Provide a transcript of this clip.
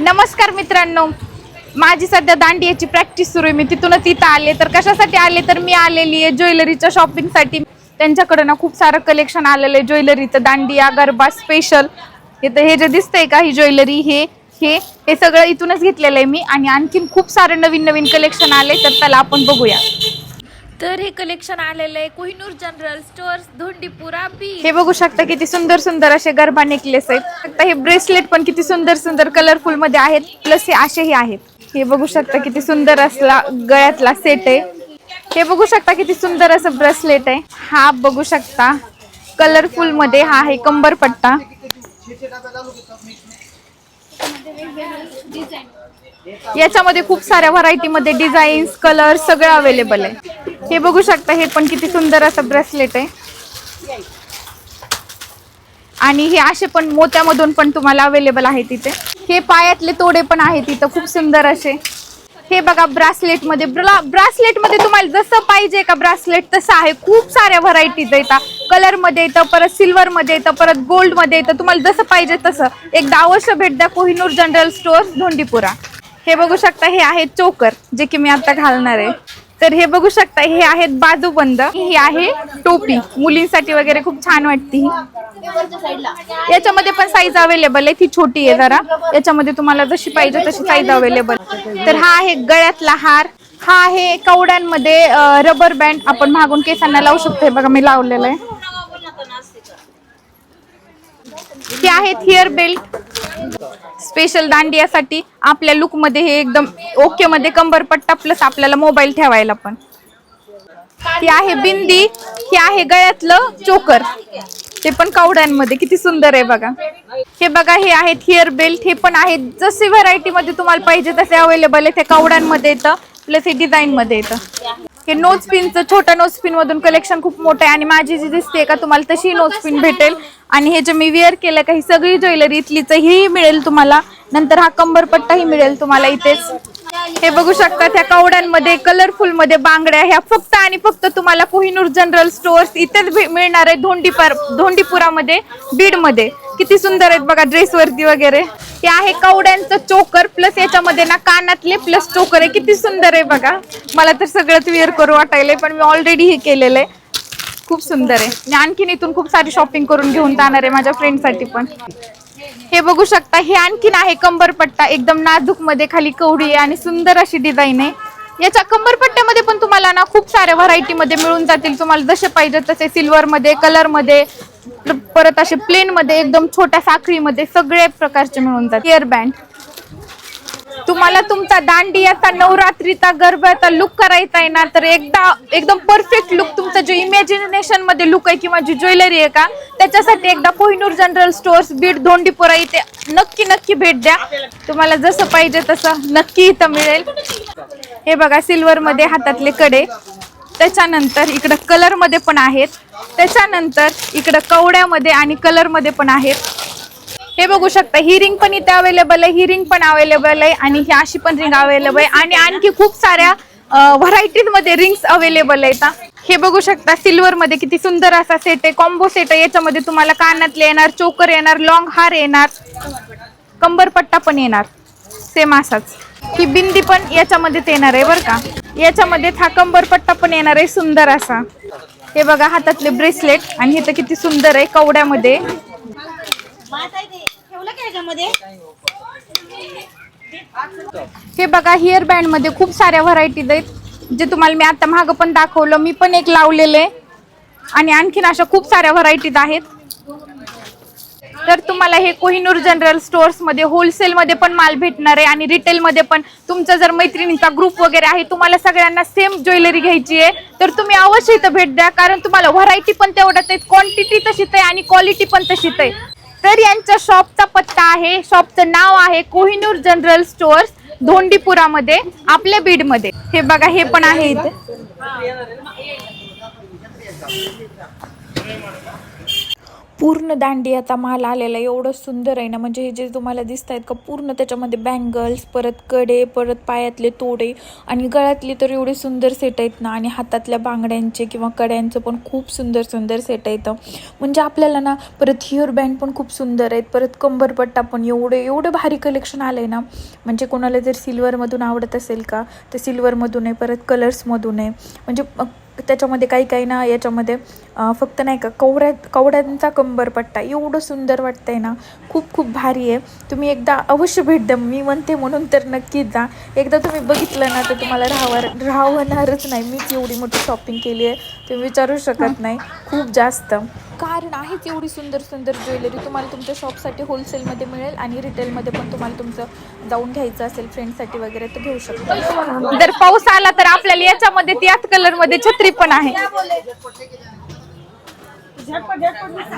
नमस्कार मित्रांनो. माझी सध्या दांडियाची प्रॅक्टिस सुरू आहे. मी तिथूनच इथं आले. तर कशासाठी आले? तर मी आलेली आहे ज्वेलरीच्या शॉपिंगसाठी त्यांच्याकडे ना खूप सारं कलेक्शन आलेलं आहे. ज्वेलरीचं दांडिया गरबा स्पेशल इथं हे जे दिसतंय का ही ज्वेलरी हे हे हे सगळं इथूनच घेतलेलं आहे मी. आणि आणखीन खूप सारं नवीन नवीन कलेक्शन आले तर त्याला आपण बघूया. तर हे कलेक्शन आलेलं आहे. Kohinoor general stores Dhondipura B हे बघू शकता किती सुंदर सुंदर असे गरबा नेकलेस आहेत. हे ब्रेसलेट पण किती सुंदर सुंदर कलरफुलमध्ये आहेत प्लस हे असेही आहेत. हे बघू शकता किती सुंदर असला गळ्यातला सेट आहे. हे बघू शकता किती सुंदर असं ब्रेसलेट आहे. हा बघू शकता. कलरफुलमध्ये हा आहे कंबरपट्टा याच्यामध्ये खूप साऱ्या व्हरायटी मध्ये डिझाईन्स कलर सगळं अवेलेबल आहे. हे बघू शकता हे पण किती सुंदर असं ब्रेसलेट आहे. आणि हे असे पण मोत्यामधून पण तुम्हाला अवेलेबल आहे तिथे. हे पायातले तोडे पण आहेत तिथं खूप सुंदर असे. हे बघा ब्रासलेटमध्ये ब्रासलेटमध्ये तुम्हाला जसं पाहिजे का ब्रासलेट तसं आहे. खूप साऱ्या व्हरायटीज येतात कलरमध्ये येतं परत सिल्वर मध्ये येतं परत गोल्डमध्ये येतं तुम्हाला जसं पाहिजे तसं. एकदा अवश्य भेट द्या कोहिनूर जनरल स्टोअर्स धोंडीपुरा. हे बघू शकता हे आहे चोकर जे की मी आता घालणार आहे. तर हे बघू शकता हे आहेत बाजूबंद. ही आहे टोपी. मुलींसाठी वगैरे खूप छान वाटते ही. याच्यामध्ये पण साईज अवेलेबल आहे. ती छोटी आहे जरा. याच्यामध्ये तुम्हाला जशी पाहिजे तशी साईज अवेलेबल तर हा आहे गळ्यातला हार. हा आहे कवड्यांमध्ये रबर बँड आपण मागून केसांना लावू शकतो. हे बघा मी लावलेलं आहे. हे आहेत हेअर बेल्ट स्पेशल दांडियासाठी आपल्या लुकमध्ये हे एकदम ओके मध्ये कंबरपट्टा प्लस आपल्याला मोबाईल ठेवायला पण. ही आहे बिंदी ही आहे गळ्यातलं चोकर ते पण कावड्यांमध्ये किती सुंदर आहे बघा. हे बघा हे आहेत हेअर बेल्ट हे पण आहेत. जसे व्हरायटी मध्ये तुम्हाला पाहिजे तसे अवेलेबल आहे ते कावड्यांमध्ये येतं प्लस हे डिझाईन मध्ये येतं. हे नोज पिनचं छोट्या नोज पिन मधून कलेक्शन खूप मोठं आहे. आणि माझी जी दिसते का तुम्हाला तशी नोज पिन भेटेल. आणि हे जे मी वेअर केलं का ही सगळी ज्वेलरी इथलीच ही मिळेल तुम्हाला. नंतर हा कंबरपट्टाही मिळेल तुम्हाला इथेच. हे बघू शकता त्या कवड्यांमध्ये कलरफुलमध्ये बांगड्या ह्या फक्त आणि फक्त तुम्हाला कोहिनूर जनरल स्टोअर्स इथेच भे- मिळणार आहे धोंडीपर धोंडीपुरामध्ये बीडमध्ये किती सुंदर आहेत बघा ड्रेस वरती वगैरे. हे आहे कवड्यांचं चोकर प्लस याच्यामध्ये ना कानातले प्लस चोकर आहे. किती सुंदर आहे बघा. मला तर सगळंच वेअर करू वाटायलंय पण मी ऑलरेडी हे केलेलं आहे. खूप सुंदर आहे. मी आणखीन इथून खूप सारी शॉपिंग करून घेऊन जाणार आहे माझ्या फ्रेंडसाठी पण. हे बघू शकता हे आणखीन आहे कंबरपट्टा एकदम नाजूकमध्ये खाली कवडी आहे आणि सुंदर अशी डिझाईन आहे. याच्या कंबरपट्ट्यामध्ये पण तुम्हाला ना खूप साऱ्या व्हरायटी मध्ये मिळून जातील. तुम्हाला जसे पाहिजे तसे सिल्वर मध्ये कलरमध्ये परत असे प्लेन मध्ये एकदम छोट्या साखळीमध्ये सगळे प्रकारचे मिळून जातात इयर बँड तुम्हाला तुमचा दांडियाचा नवरात्रीचा गरब्याचा लुक करायचा आहे ना तर एकदा एकदम परफेक्ट लुक तुमचा जो इमॅजिनेशनमध्ये लुक आहे किंवा जी ज्वेलरी आहे का त्याच्यासाठी एकदा कोहिनूर जनरल स्टोअर्स बीड धोंडीपुरा इथे नक्की नक्की भेट द्या. तुम्हाला जसं पाहिजे तसं नक्की इथं मिळेल. हे बघा सिल्वर मध्ये हातातले कडे. त्याच्यानंतर इकडं कलरमध्ये पण आहेत. त्याच्यानंतर इकडं कवड्यामध्ये आणि कलरमध्ये पण आहेत. हे बघू शकता ही रिंग पण इथे अवेलेबल आहे ही रिंग पण अवेलेबल आहे आणि ही अशी पण रिंग अवेलेबल आहे. आणि आणखी खूप साऱ्या व्हरायटीजमध्ये रिंग्स अवेलेबल आहेत हे. बघू शकता सिल्वर मध्ये किती सुंदर असा सेट आहे. कॉम्बो सेट आहे. याच्यामध्ये तुम्हाला कानातले येणार चोकर येणार लॉंग हार येणार कंबरपट्टा पण येणार. सेम असाच. ही बिंदी पण याच्यामध्येच येणार आहे बरं का. याच्यामध्ये हा कंबरपट्टा पण येणार आहे सुंदर असा. हे बघा हातातले ब्रेसलेट आणि हे तर किती सुंदर आहे कवड्यामध्ये. हे बघा हेअर बँडमध्ये खूप साऱ्या व्हरायटीज आहेत जे तुम्हाला मी आता मागं पण दाखवलं मी पण एक लावलेलं आहे. आणि आणखीन अशा खूप साऱ्या व्हरायटीज आहेत. तर तुम्हाला हे कोहिनूर जनरल स्टोअर्समध्ये होलसेल मध्ये पण माल भेटणार आहे आणि रिटेल मध्ये पण. तुमचा जर मैत्रिणीचा ग्रुप वगैरे आहे तुम्हाला सगळ्यांना सेम ज्वेलरी घ्यायची आहे तर तुम्ही अवश्य इथं भेट द्या कारण तुम्हाला व्हरायटी पण तेवढ्याच आहेत क्वांटिटी तशीच आहे आणि क्वालिटी पण तशीच आहे. तर यांच्या शॉपचा पत्ता आहे शॉपचं नाव आहे कोहिनूर जनरल स्टोअर्स धोंडीपुरामध्ये आपल्या बीडमध्ये. हे बघा हे पण आहे इथे. पूर्ण दांडी आता माल आलेला आहे. एवढं सुंदर आहे ना. म्हणजे हे जे तुम्हाला दिसत आहेत का पूर्ण त्याच्यामध्ये बँगल्स परत कडे परत पायातले तोडे आणि गळ्यातले तर एवढे सुंदर सेट आहेत ना. आणि हातातल्या बांगड्यांचे किंवा कड्यांचं पण खूप सुंदर सुंदर सेट येतं म्हणजे आपल्याला ना परत हिअर बँड पण खूप सुंदर आहेत. परत कंबरपट्टा पण एवढे एवढं भारी कलेक्शन आलं आहे ना. म्हणजे कोणाला जर सिल्वरमधून आवडत असेल का तर सिल्वरमधून आहे. परत कलर्समधून आहे. म्हणजे त्याच्यामध्ये काही काही ना याच्यामध्ये फक्त नाही का कवड्या कवड्यांचा कंबरपट्टा एवढं सुंदर वाटतंय ना. खूप खूप भारी आहे. तुम्ही एकदा अवश्य भेट द्या. मी म्हणते म्हणून तर नक्कीच जा. एकदा तुम्ही बघितलं ना तर तुम्हाला राहावर राहणारच नाही. मीच एवढी मोठी शॉपिंग केली आहे. तुम्ही विचारू शकत नाही. खूप जास्त कारण आहेच एवढी सुंदर सुंदर ज्वेलरी तुम्हाला तुमच्या शॉपसाठी होलसेलमध्ये मिळेल आणि रिटेलमध्ये पण तुम्हाला तुमचं जाऊन घ्यायचं असेल फ्रेंडसाठी वगैरे तर घेऊ शकता जर पाऊस आला तर आपल्याला याच्यामध्ये त्याच कलरमध्ये छत्री पण आहे झटपट झटपट